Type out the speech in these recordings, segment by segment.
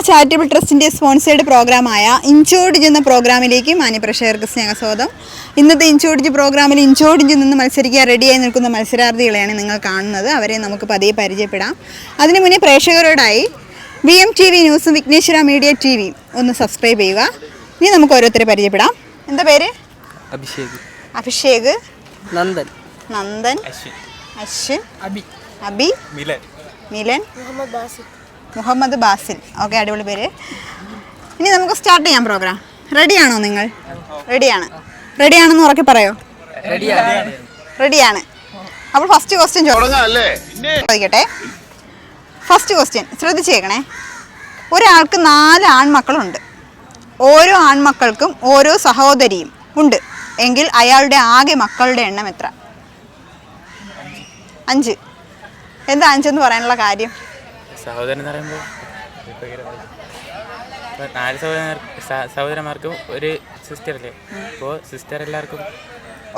Charitable ട്രസ്റ്റിന്റെ sponsored പ്രോഗ്രാമായ ഇൻചോർഡിജ് എന്ന പ്രോഗ്രാമിലേക്ക് മാന്യപ്രേക്ഷകർക്ക് സ്നേഹസ്വാഗതം. ഇന്നത്തെ ഇൻചോർഡിജ് പ്രോഗ്രാമിൽ ഇഞ്ചോടിഞ്ച് നിന്ന് മത്സരിക്കാൻ റെഡിയായി നിൽക്കുന്ന മത്സരാർത്ഥികളെയാണ് നിങ്ങൾ കാണുന്നത്. അവരെ നമുക്ക് പതിയെ പരിചയപ്പെടാം. അതിനു മുന്നേ പ്രേക്ഷകരോടായി വി എം ടി വി ന്യൂസും വിഘ്നേശ്വര മീഡിയ ടി വി ഒന്ന് സബ്സ്ക്രൈബ് ചെയ്യുക. ഇനി നമുക്ക് ഓരോരുത്തരെ പരിചയപ്പെടാം. എന്താ പേര്? അഭിഷേക്. അഭിഷേക്. നന്ദൻ. നന്ദൻ. അശ്വിൻ. അശ്വിൻ. അബി. അബി. മിലൻ. മിലൻ. മുഹമ്മദ് ബാസിൽ. ഓക്കെ അടിപൊളി പേര്. ഇനി നമുക്ക് സ്റ്റാർട്ട് ചെയ്യാം പ്രോഗ്രാം റെഡിയാണോ നിങ്ങൾ? റെഡിയാണ് റെഡിയാണെന്ന് ഉറക്കി പറയോ? റെഡിയാണ് അപ്പോൾ ഫസ്റ്റ് ക്വസ്റ്റ്യൻ ചോദിക്കട്ടെ. ഫസ്റ്റ് ക്വസ്റ്റ്യൻ ശ്രദ്ധിച്ചേക്കണേ ഒരാൾക്ക് നാല് ആൺമക്കളുണ്ട്. ഓരോ ആൺമക്കൾക്കും ഓരോ സഹോദരിയും ഉണ്ട്. എങ്കിൽ അയാളുടെ ആകെ മക്കളുടെ എണ്ണം എത്ര? അഞ്ച്. എന്താ അഞ്ചെന്ന് പറയാനുള്ള കാര്യം? സഹോദരൻ എന്ന് പറയുമ്പോൾ നാല് സഹോദരന്മാർ സഹോദരന്മാർക്കും ഒരു സിസ്റ്റർ അല്ലേ? അപ്പോൾ സിസ്റ്റർ എല്ലാവർക്കും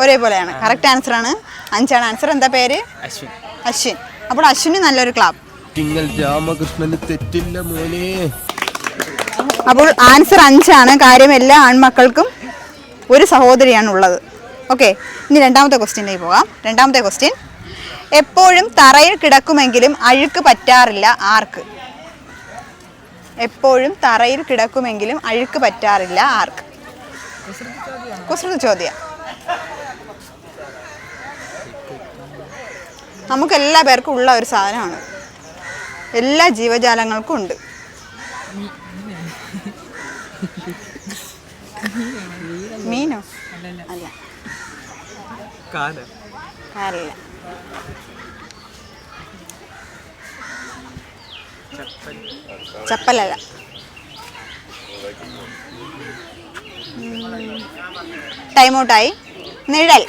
ഒരേപോലെയാണ്. കറക്റ്റ് ആൻസർ ആണ്. അഞ്ചാണ് ആൻസർ എന്താ പേര്? അശ്വിൻ. അശ്വിൻ. അപ്പോൾ അശ്വിന് നല്ലൊരു ക്ലാബ് തിങ്കൾ രാമകൃഷ്ണന് തെറ്റില്ല മോനെ. അപ്പോൾ ആൻസർ അഞ്ചാണ്. കാര്യം എല്ലാ ആൺമക്കൾക്കും ഒരു സഹോദരിയാണ് ഉള്ളത് ഓക്കെ ഇനി രണ്ടാമത്തെ ക്വസ്റ്റ്യനിലേക്ക് പോകാം. രണ്ടാമത്തെ ക്വസ്റ്റ്യൻ എപ്പോഴും തറയിൽ കിടക്കുമെങ്കിലും അഴുക്ക് പറ്റാറില്ല ആർക്ക്. എപ്പോഴും തറയിൽ കിടക്കുമെങ്കിലും അഴുക്ക് പറ്റാറില്ല ആർക്ക്. കുസൃത് ചോദ്യം. നമുക്ക് എല്ലാ പേർക്കും ഉള്ള ഒരു സാധനമാണ്. എല്ലാ ജീവജാലങ്ങൾക്കും ഉണ്ട്. മീനോ? അല്ല. കാലല്ല. അല്ല ചപ്പലല്ല ടൈം ഔട്ടായി നിഴൽ.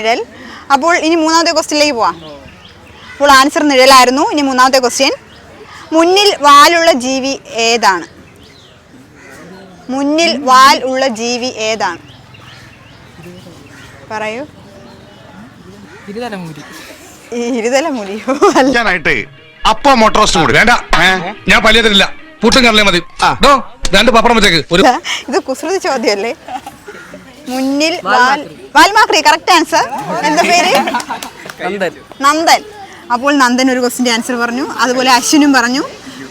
നിഴൽ. അപ്പോൾ ഇനി മൂന്നാമത്തെ ക്വസ്റ്റ്യനിലേക്ക് പോവാം. അപ്പോൾ ആൻസർ നിഴലായിരുന്നു. ഇനി മൂന്നാമത്തെ ക്വസ്റ്റ്യൻ മുന്നിൽ വാലുള്ള ജീവി ഏതാണ്? മുന്നിൽ വാൽ ഉള്ള ജീവി ഏതാണ്? പറയൂ. ഇരുതലമുടി. ഇരുതലമുടിയോ ഇരുതല മുടിയോ അല്ല. ഞാനായിട്ട് അപ്പ മോട്ടോറോസ്റ്റും കൂടി വേണ്ട ഞാൻ പല്ലിയതില്ല പുട്ടും കറലേ മതി. ഡോ, രണ്ട് പപ്പടം വെച്ചേക്ക്. ഒരു ഇത് കുസൃതി ചോദ്യമല്ലേ? മുന്നിൽ വാൽ വാൽമാക്രി കറക്റ്റ് ആൻസർ എന്താ പേര്? നന്ദൻ. നന്ദൻ. അപ്പോൾ നന്ദൻ ഒരു ക്വസ്റ്റിന്റെ ആൻസർ പറഞ്ഞു. അതുപോലെ അശ്വിനും പറഞ്ഞു.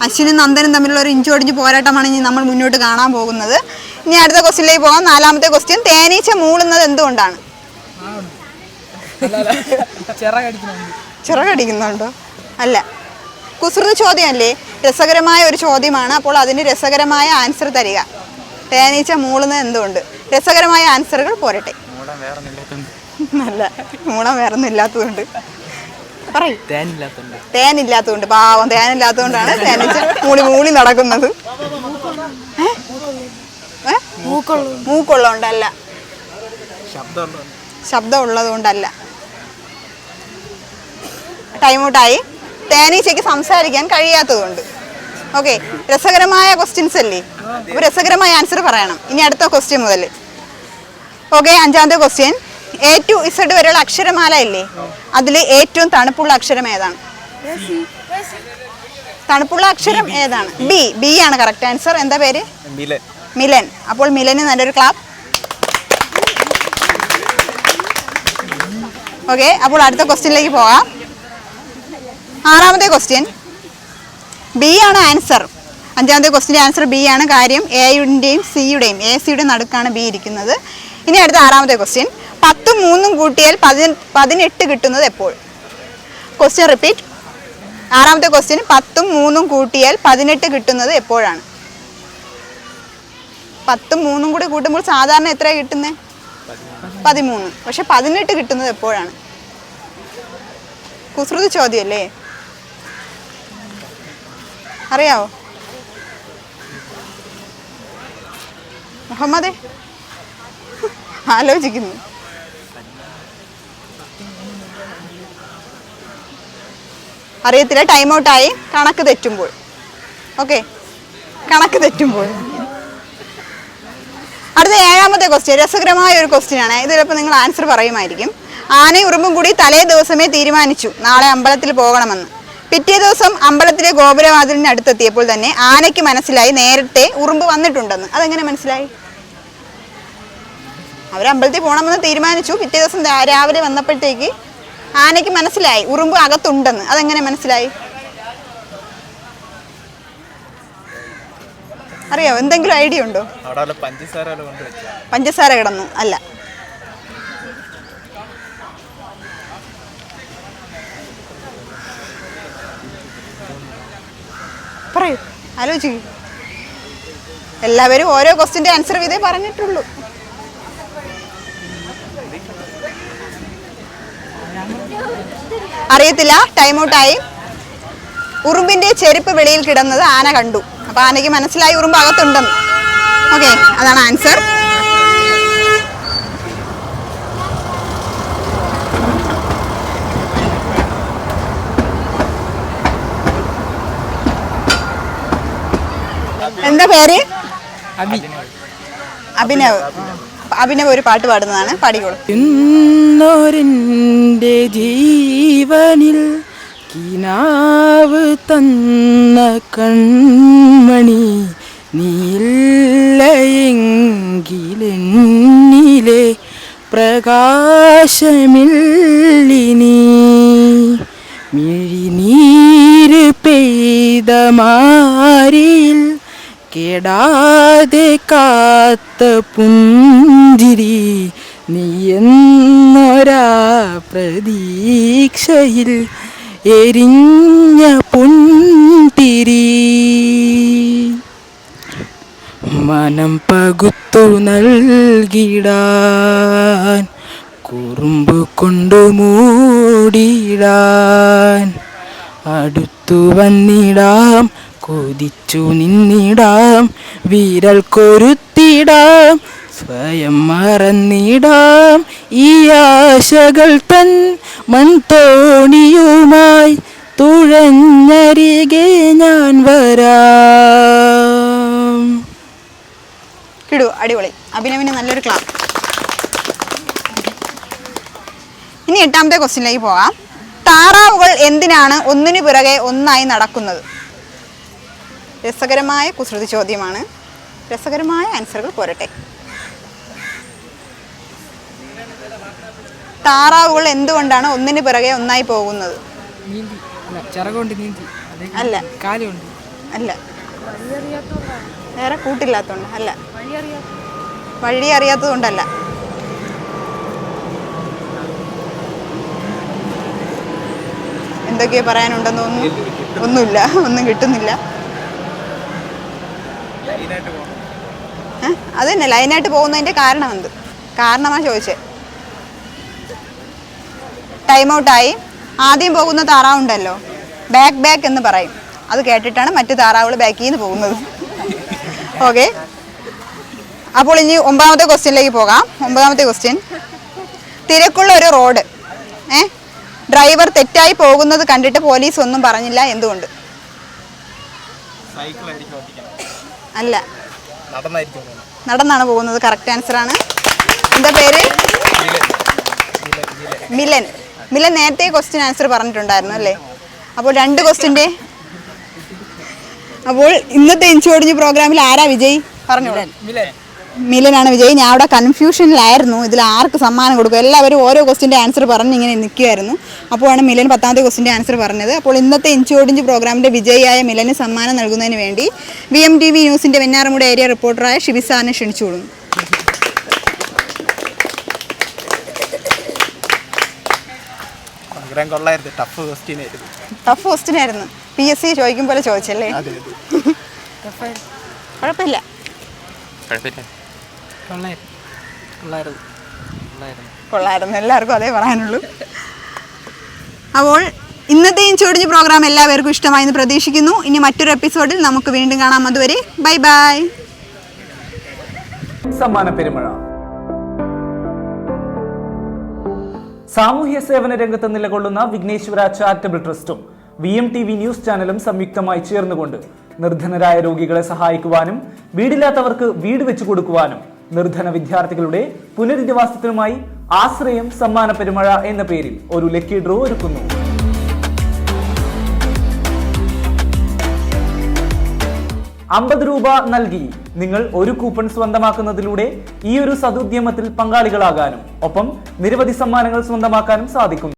അശ്വിനും നന്ദനും തമ്മിലുള്ള ഒരു ഇഞ്ചോടിഞ്ച് പോരാട്ടമാണ് ഇനി നമ്മൾ മുന്നോട്ട് കാണാൻ പോകുന്നത്. ഇനി അടുത്ത ക്വസ്റ്റ്യനിലേക്ക് പോകാം. നാലാമത്തെ ക്വസ്റ്റ്യൻ തേനീച്ച മൂളുന്നത് എന്തുകൊണ്ടാണ്? ചിറകടിക്കുന്നുണ്ട്. അല്ല. കുസൃതി ചോദ്യമല്ലേ? രസകരമായ ഒരു ചോദ്യമാണ്. അപ്പോൾ അതിന് രസകരമായ ആൻസർ തരിക. തേനീച്ച മൂളുന്നത് എന്തുകൊണ്ട്? രസകരമായ ആൻസറുകൾ പോരട്ടെ. അല്ല. മൂളം വേറൊന്നും ഇല്ലാത്തതുകൊണ്ട് പറയൂ. തേനില്ലാത്തതുകൊണ്ട്. പാവം തേനില്ലാത്തതുകൊണ്ടാണ് തേനീച്ച മൂളി മൂളി നടക്കുന്നത്? മൂക്കുള്ളതുകൊണ്ടല്ല. ശബ്ദം ശബ്ദം കൊണ്ടല്ല ടൈം ഔട്ടായി തേനീച്ചയ്ക്ക് സംസാരിക്കാൻ കഴിയാത്തതുകൊണ്ട്. ഓക്കെ രസകരമായ ക്വസ്റ്റ്യൻസ് അല്ലേ? അപ്പോൾ രസകരമായ ആൻസർ പറയണം. ഇനി അടുത്ത ക്വസ്റ്റ്യൻ മുതൽ. ഓക്കെ അഞ്ചാമത്തെ ക്വസ്റ്റ്യൻ എ ടു ഇസഡ് വരെയുള്ള അക്ഷരമാല ഇല്ലേ? അതിൽ ഏറ്റവും തണുപ്പുള്ള അക്ഷരം ഏതാണ്? തണുപ്പുള്ള അക്ഷരം ഏതാണ്? ബി ബി ആണ് കറക്റ്റ് ആൻസർ എന്താ പേര്? മിലൻ. മിലൻ. അപ്പോൾ മിലന് നല്ലൊരു ക്ലാപ്പ് ഓക്കെ അപ്പോൾ അടുത്ത ക്വസ്റ്റ്യനിലേക്ക് പോകാം. ആറാമത്തെ ക്വസ്റ്റ്യൻ ബി ആണ് ആൻസർ അഞ്ചാമത്തെ ക്വസ്റ്റിന്റെ ആൻസർ ബി ആണ്. കാര്യം എയുടെയും സിയുടെയും എ സിയുടെ നടുക്കാണ് ബി ഇരിക്കുന്നത്. ഇനി അടുത്ത ആറാമത്തെ ക്വസ്റ്റ്യൻ പത്തും മൂന്നും കൂട്ടിയാൽ പതിനെ പതിനെട്ട് കിട്ടുന്നത് എപ്പോൾ? ക്വസ്റ്റ്യൻ റിപ്പീറ്റ് ആറാമത്തെ ക്വസ്റ്റ്യൻ പത്തും മൂന്നും കൂട്ടിയാൽ പതിനെട്ട് കിട്ടുന്നത് എപ്പോഴാണ്? പത്തും മൂന്നും കൂടി കൂട്ടുമ്പോൾ സാധാരണ എത്ര കിട്ടുന്നത് പതിമൂന്ന്. പക്ഷെ പതിനെട്ട് കിട്ടുന്നത് എപ്പോഴാണ്? കുസൃതി ചോദ്യമല്ലേ? അറിയാവോ? മുഹമ്മദേ. ആലോചിക്കുന്നു. അറിയത്തില്ല ടൈം ഔട്ടായി കണക്ക് തെറ്റുമ്പോൾ. ഓക്കെ കണക്ക് തെറ്റുമ്പോൾ. അടുത്ത ഏഴാമത്തെ ക്വസ്റ്റ്യൻ രസകരമായ ഒരു ക്വസ്റ്റ്യൻ ആണ്. ഇത് ചിലപ്പോൾ നിങ്ങൾ ആൻസർ പറയുമായിരിക്കും. ആനയും ഉറുമ്പും കൂടി തലേ ദിവസമേ തീരുമാനിച്ചു. നാളെ അമ്പലത്തിൽ പോകണമെന്ന്. പിറ്റേ ദിവസം അമ്പലത്തിലെ ഗോപുരവാതിലിന് അടുത്തെത്തിയപ്പോൾ തന്നെ ആനയ്ക്ക് മനസ്സിലായി നേരത്തെ ഉറുമ്പ് വന്നിട്ടുണ്ടെന്ന്. അതെങ്ങനെ മനസ്സിലായി? അവർ അമ്പലത്തിൽ പോകണമെന്ന് തീരുമാനിച്ചു. പിറ്റേ ദിവസം രാവിലെ വന്നപ്പോഴത്തേക്ക് ആനയ്ക്ക് മനസ്സിലായി ഉറുമ്പ് അകത്തുണ്ടെന്ന്. അതെങ്ങനെ മനസ്സിലായി? അറിയോ? എന്തെങ്കിലും ഐഡിയ ഉണ്ടോ? പഞ്ചസാര കിടന്നു. അല്ല. പറയൂ. ആലോചിക്കൂ. എല്ലാവരും ഓരോ ക്വസ്റ്റിന്റെ ആൻസർ ഇതേ പറഞ്ഞിട്ടുള്ളൂ. അറിയത്തില്ല ടൈം ഔട്ടായി ഉറുമ്പിന്റെ ചെരുപ്പ് വെളിയിൽ കിടന്നത് ആന കണ്ടു. അപ്പൊ ആനയ്ക്ക് മനസ്സിലായി ഉറുമ്പ് അകത്തുണ്ടെന്ന്. ഓക്കെ അതാണ് ആൻസർ. എന്താ പേര്? അഭിനവ്. അഭിനവ് ഒരു പാട്ട് പാടുന്നതാണ്. പാടിക്കോളൂ. ഇന്നൊരെന്റെ ജീവനിൽ കിനാവ് തന്ന കൺമണി നീയില്ലയെങ്കിലെന്നിലെ പ്രകാശമില്ലിനി. മിഴിനീര് പെയ്ത മാരിയിൽ കെടാതെ കാത്ത പുഞ്ചിരി നീ എന്നൊരാ പ്രതീക്ഷയിൽ എരിഞ്ഞ പുൻതിരി മനം പകുത്തു നൽകിടാൻ കുറുമ്പ് കൊണ്ടു മൂടിടാൻ അടുത്തു വന്നിടാം കൊതിച്ചു നിന്നിടാം വീരൽ കൊരുത്തിടാം സ്വയം മറന്നിടാം. ഈ ആശകൾ തൻ മൺതോണിയുമായി തുഴഞ്ഞരികെ ഞാൻ വരാം. കിടു അടിപൊളി. അഭിനവിന് നല്ലൊരു ക്ലാസ് ഇനി എട്ടാമത്തെ ക്വസ്റ്റ്യനിലേക്ക് പോകാം. താറാവുകൾ എന്തിനാണ് ഒന്നിനു പിറകെ ഒന്നായി നടക്കുന്നത്? രസകരമായ കുസൃതി ചോദ്യമാണ്. രസകരമായ ആൻസറുകൾ പോരട്ടെ. താറാവുകൾ എന്തുകൊണ്ടാണ് ഒന്നിന് പിറകെ ഒന്നായി പോകുന്നത്? നീന്തി. അല്ല അല്ല. വേറെ കൂട്ടില്ലാത്തോണ്ട്. അല്ല. വഴി അറിയാത്തതുകൊണ്ടല്ല. എന്തൊക്കെയാ പറയാനുണ്ടെന്ന് തോന്നുന്നു. ഒന്നുമില്ല. ഒന്നും കിട്ടുന്നില്ല? അത് തന്നെ ലൈനായിട്ട് പോകുന്നതിന്റെ കാരണം എന്ത്? കാരണമാ ചോദിച്ചേ. ടൈം ഔട്ടായി ആദ്യം പോകുന്ന താറാവുണ്ടല്ലോ ബാക്ക് ബാക്ക് എന്ന് പറയും. അത് കേട്ടിട്ടാണ് മറ്റു താറാവുകൾ ബാക്കിൽ നിന്ന് പോകുന്നത്. ഓക്കെ അപ്പോൾ ഇനി ഒമ്പതാമത്തെ ക്വസ്റ്റ്യനിലേക്ക് പോകാം. ഒമ്പതാമത്തെ ക്വസ്റ്റ്യൻ തിരക്കുള്ള ഒരു റോഡ് ഏ? ഡ്രൈവർ തെറ്റായി പോകുന്നത് കണ്ടിട്ട് പോലീസ് ഒന്നും പറഞ്ഞില്ല എന്തുകൊണ്ട്? അല്ല. നടന്നാണ് പോകുന്നത്. കറക്റ്റ് ആൻസർ ആണ്. എന്താ പേര്? മിലൻ. മിലൻ നേരത്തെ ക്വസ്റ്റ്യൻ ആൻസർ പറഞ്ഞിട്ടുണ്ടായിരുന്നു അല്ലേ? അപ്പോൾ രണ്ട് ക്വസ്റ്റ്യന്റെ അപ്പോൾ ഇന്നത്തെ ഇൻചോടിഞ്ഞ് പ്രോഗ്രാമിൽ ആരാ വിജയ്? പറഞ്ഞോളൂ. മിലനാണ് വിജയ്. ഞാൻ അവിടെ കൺഫ്യൂഷനിലായിരുന്നു ഇതിൽ ആർക്ക് സമ്മാനം കൊടുക്കും? എല്ലാവരും ഓരോ ക്വസ്റ്റിന്റെ ആൻസർ പറഞ്ഞ് ഇങ്ങനെ നിൽക്കുമായിരുന്നു അപ്പോഴാണ് മിലൻ പത്താമത്തെ ക്വസ്റ്റിന്റെ ആൻസർ പറഞ്ഞത്. അപ്പോൾ ഇന്നത്തെ ഇൻചോടിഞ്ച് പ്രോഗ്രാമിന്റെ വിജയിയായ മിലന് സമ്മാനം നൽകുന്നതിന് വേണ്ടി വി എം ടി വി ന്യൂസിന്റെ വെഞ്ഞാറമൂട് ഏരിയ റിപ്പോർട്ടറായ ഷിബിസാറിനെ ഭയങ്കരം കൊള്ളായിരുന്നു. ടഫ് ആയിരുന്നു. പി എസ് സി ചോദിക്കും പോലെ ചോദിച്ചല്ലേ? കുഴപ്പമില്ല. കുഴപ്പമില്ല. കൊള്ളായിരുന്നു. എല്ലാവർക്കും അതേ പറയാനുള്ളൂ. അപ്പോൾ ഇന്നത്തെ ഇൻചോടിഞ്ച് പ്രോഗ്രാം എല്ലാവർക്കും ഇഷ്ടമായി എന്ന് പ്രതീക്ഷിക്കുന്നു. ഇനി മറ്റൊരു എപ്പിസോഡിൽ നമുക്ക് വീണ്ടും കാണാം. അതുവരെ ബൈ ബൈ സമ്മാന പെരുമഴ. സാമൂഹ്യ സേവന രംഗത്ത് നിലകൊള്ളുന്ന Vighneshwara charitable ട്രസ്റ്റും V M T V news ചാനലും സംയുക്തമായി ചേർന്നുകൊണ്ട് നിർധനരായ രോഗികളെ സഹായിക്കുവാനും വീടില്ലാത്തവർക്ക് വീട് വെച്ചു കൊടുക്കുവാനും നിർധന വിദ്യാർത്ഥികളുടെ പുനരധിവാസത്തിനുമായി ആശ്രയം സമ്മാന പെരുമഴ എന്ന പേരിൽ ഒരു ലക്കി ഡ്രോ ഒരുക്കുന്നു. അമ്പത് രൂപ നൽകി നിങ്ങൾ ഒരു കൂപ്പൺ സ്വന്തമാക്കുന്നതിലൂടെ ഈ ഒരു സതുദ്യമത്തിൽ പങ്കാളികളാകാനും ഒപ്പം നിരവധി സമ്മാനങ്ങൾ സ്വന്തമാക്കാനും സാധിക്കും